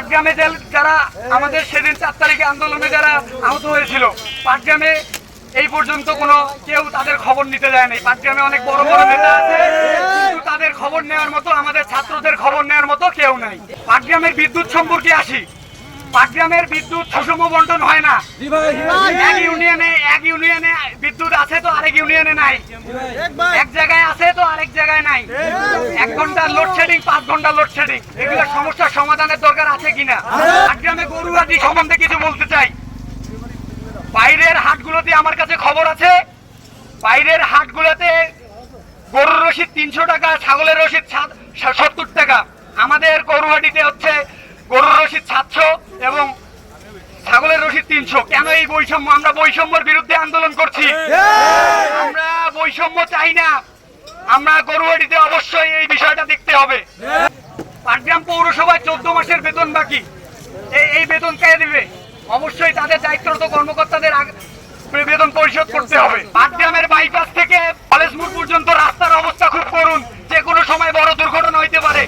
পাটগ্রামে যারা আমাদের সেদিন চার তারিখে আন্দোলনে যারা আহত হয়েছিল, পাটগ্রামে এই পর্যন্ত কোনো কেউ তাদের খবর নিতে যায় নাই পাটগ্রামে অনেক বড় বড় নেতা আছে, কিন্তু তাদের খবর নেওয়ার মতো, আমাদের ছাত্রদের খবর নেওয়ার মতো কেউ নাই। পাটগ্রামের বিদ্যুৎ সম্পর্কে আসি। পাটগ্রামের বিদ্যুৎ সুষম বন্টন হয় না। এক ইউনিয়নে এক ইউনিয়নে বিদ্যুৎ আছে তো আরেক ইউনিয়নে নাই। এক জায়গায় আছে তো আরেক জায়গায় নাই। এক ঘণ্টা লোডশেডিং ঘণ্টা লোডশেডিং এগুলো সমস্যার সমাধানের দরকার আছে কিনা? পাটগ্রামে গরুহাটি সম্বন্ধে কিছু বলতে চাই। বাইরের হাটগুলোতে আমার কাছে খবর আছে বাইরের হাটগুলোতে গরুর রসিদ তিনশো টাকা ছাগলের রসিদ সত্তর টাকা। আমাদের গরুহাটিতে হচ্ছে গরুর রসিদ সাতশো এবং ছাগলের রসিদ তিনশো। কেন এই বৈষম্য? আমরা বৈষম্যের বিরুদ্ধে আন্দোলন করছি। আমরা বৈষম্য চাই না। আমরা গরুহাটিতে অবশ্যই এই বিষয়টা দেখতে হবে। পাটগ্রাম পৌরসভায় চোদ্দ মাসের বেতন বাকি। এই বেতন কে দিবে? অবশ্যই তাদের দায়িত্বরত কর্মকর্তাদের বেতন পরিশোধ করতে হবে। পাটগ্রামের বাইপাস থেকে কলেজমুর পর্যন্ত রাস্তার অবস্থা খুব করুন যে কোনো সময় বড় দুর্ঘটনা হইতে পারে।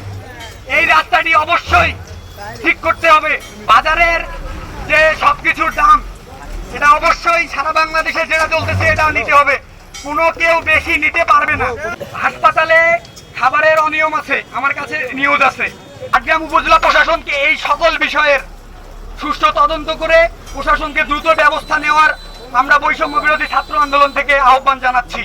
এই রাস্তাটি অবশ্যই ঠিক করতে হবে। বাজারের যে সবকিছুর দাম এটা অবশ্যই সারা বাংলাদেশে যেটা চলতেছে, এটাও নিতে হবে। কোনো কেউ বেশি নিতে পারবে না। হাসপাতালে খাবারের অনিয়ম আছে, আমার কাছে নিউজ আছে। আগ্রাম উপজেলা প্রশাসনকে এই সকল বিষয়ের সুষ্ঠু তদন্ত করে প্রশাসনকে দ্রুত ব্যবস্থা নেওয়ার আমরা বৈষম্য বিরোধী ছাত্র আন্দোলন থেকে আহ্বান জানাচ্ছি।